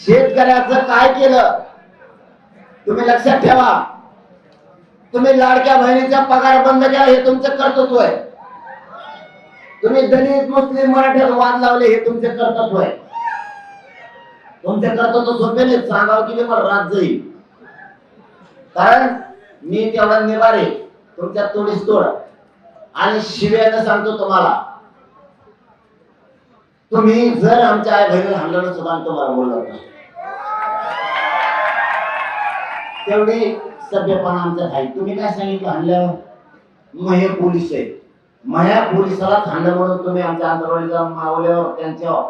शेतकऱ्याचं काय केलं? तुम्ही लक्षात ठेवा. तुम्ही लाडक्या बहिणीचा पगार बंद केला हे तुमचं कर्तृत्व आहे. तुम्ही दलित मुस्लिम मराठ्यात वाद लावले हे तुमचे कर्तृत्व आहे. तुमचे कर्तृत्व सोपे नाही सांगावं की मला रात जाईल. कारण मी तेवढा निवारे तुमच्या तोडीस तोड. आणि शिव्यानं सांगतो तुम्हाला तुम्ही जर आमच्या आई बहिणीला हाणलं सुद्धा तुम्हाला बोललं नाही. तेवढी सभ्यपणा आमचा आहे. तुम्ही काय सांगितलं हाणल्यावर? मग हे पोलीस आहे माझ्या पोलिसाला हाणलं म्हणून तुम्ही आमच्या आंतरवाडीच्या मावल्यावर त्यांच्यावर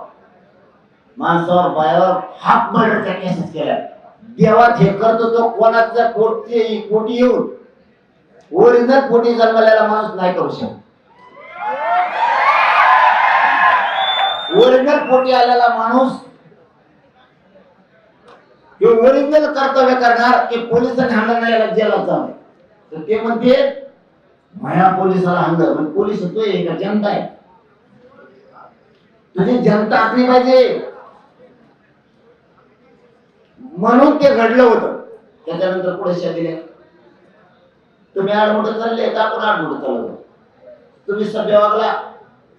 माणसावर बायावर हाफ मर्डरच्या केसेस केल्या. देवात हे करतो तो कोणाचा कोटी कोटी येऊन. ओरिजिनल कोटी जन्मलेला माणूस नाही करू शकत. ओरिजिनल पोटी आलेला माणूस हे ओरिजिनल कर्तव्य करणार ते पोलिसांनी हाणलं नाही याला जेलात तर ते म्हणते माया पोलिसाला हाणलं. म्हणजे पोलीस आहे का? जनता आहे. तुझी जनता असली पाहिजे. म्हणून ते घडलं होतं. त्याच्यानंतर पुढे दिल्या. तुम्ही आडमोठं चालले तर आपण आडमोठं चालवलं? तुम्ही सभ्य वागला.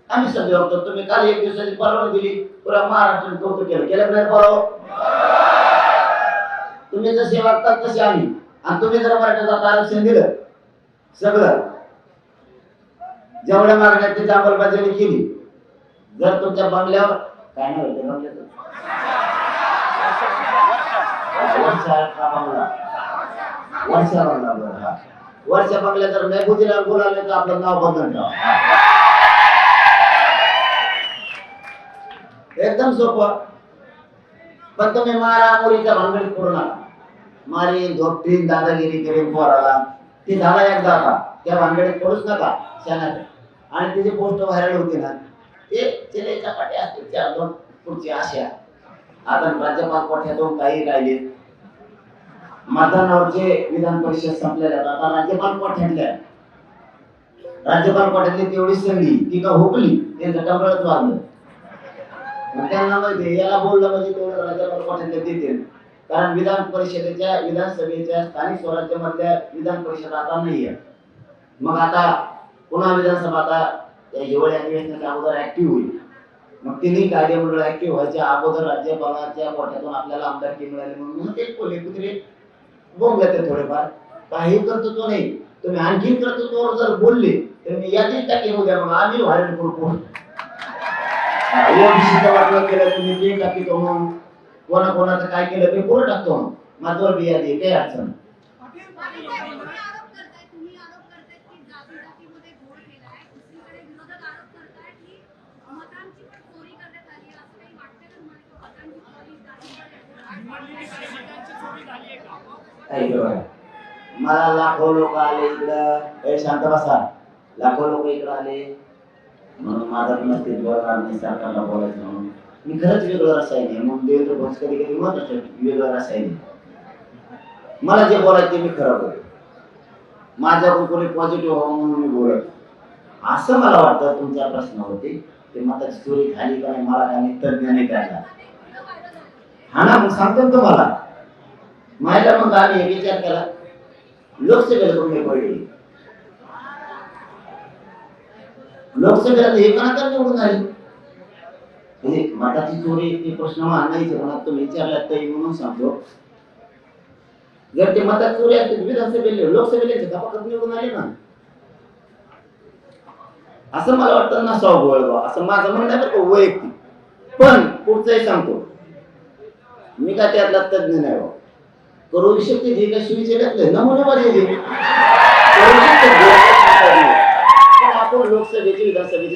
आम्ही सध्या होतो. तुम्ही काल एक दिवसाची परवानगी दिली. पुरा महाराष्ट्राने कौतुक केलं. केलं नाही परवा तुम्ही जसे वागतात तसे आम्ही. आणि तुम्ही जर मराठ्याचं आरक्षण दिलं सगळं. जेवढ्या मागण्या त्याची अंमलबजावणी केली. जर तुमच्या बंगल्यावर काय नाही होते बंगल्याचं. वर्षा बंगला. वर्षा बंगला. वर्षा बंगल्या जर मेघुजीला बोलावले तर आपलं नाव बंधन ठेवा एकदम सोपं. पण तुम्ही मारा मुलीच्या भानगडीत पडू नका. मारी झोपटी दादागिरी करीन पोराला. ती झाला एकदा आता. त्या भानगडीत पडूच नका शाण्यात आणि तिची पोस्ट व्हायरल होती ना ते चिलेच्या पाठी असतील चार दोन पुढची आशा आता राज्यपाल दोन काही राहिले? मतदानावरचे विधान परिषद संपलेल्या आता राज्यपाल कोठ्यातल्या? राज्यपाल कोठ्यातली तेवढी सगळी ती का हुकली? ते गटाबळच वागलं त्यांना माहिती याला बोललं म्हणजे तेवढं राज्यपाल कोठ्यातले देतील. कारण विधान परिषदेच्या विधानसभेच्या स्थानिक स्वराज्य मधल्या विधान परिषद आता नाहीये. मग आता पुन्हा विधानसभा आता त्या हिवाळी अधिवेशनाच्या अगोदर ऍक्टिव्ह होईल. मग तिन्ही कार्यमंडळ ऍक्टिव्ह व्हायच्या अगोदर राज्यपालाच्या कोठ्यातून आपल्याला आमदारकी मिळाली म्हणून ते कोले कुत्रे. बोंबले ते थोडेफार. काही कर्तृत्व नाही. तुम्ही आणखी कर्तृत्वावर जर बोलले तर मी यादीच टाकेन उद्या. मग आम्ही व्हायरल करू ओबीसीचं वाटलं केलं तुम्ही ते टाकीतो मग कोणा कोणाचं काय केलं ते पुढे टाकतो मग माझ्यावर बी यादी काही अडचण. मला लाखो लोक आले इकडं. शांत बसा. लाखो लोक इकडं आले. म्हणून माझा पण नसते बोलणार नाही सरकारला बोलायचं म्हणून. मी खरंच वेगळं रसायन आहे. देवेंद्र भोस कधी कधी म्हणत असतात वेगळं रसायन मला जे बोलायचं ते मी खरं बोल माझ्याकडून कोणी पॉझिटिव्ह व्हावं म्हणून मी बोलत असं मला वाटतं तुमचा प्रश्न होते ते मताची चोरी झाली का नाही मला काही तज्ञ नाही. त्याला हा ना मग सांगतो तुम्हाला. मायला मग आम्ही विचार केला. लोकसभेला तुम्ही पडली? लोकसभेला तर हे कोणाकडे निवडून आली. म्हणजे मताची चोरी ते प्रश्न मांडायचे मला तुम्ही विचारला तरी म्हणून सांगतो. जर ते मतात चोरी असते विधानसभेला लोकसभेला गपाकत निवडून आले ना. असं मला वाटतं ना सौ गोळगाव असं माझं म्हणणं आहे वैयक्तिक. पण पुढचंही सांगतो. मी का त्यातला तज्ञ नाही करू शकते हे काय सुविचे टाकले नमुने माझे हे. करू शकते, बोलू शकते. पण आपण लोकसभेची विधानसभेची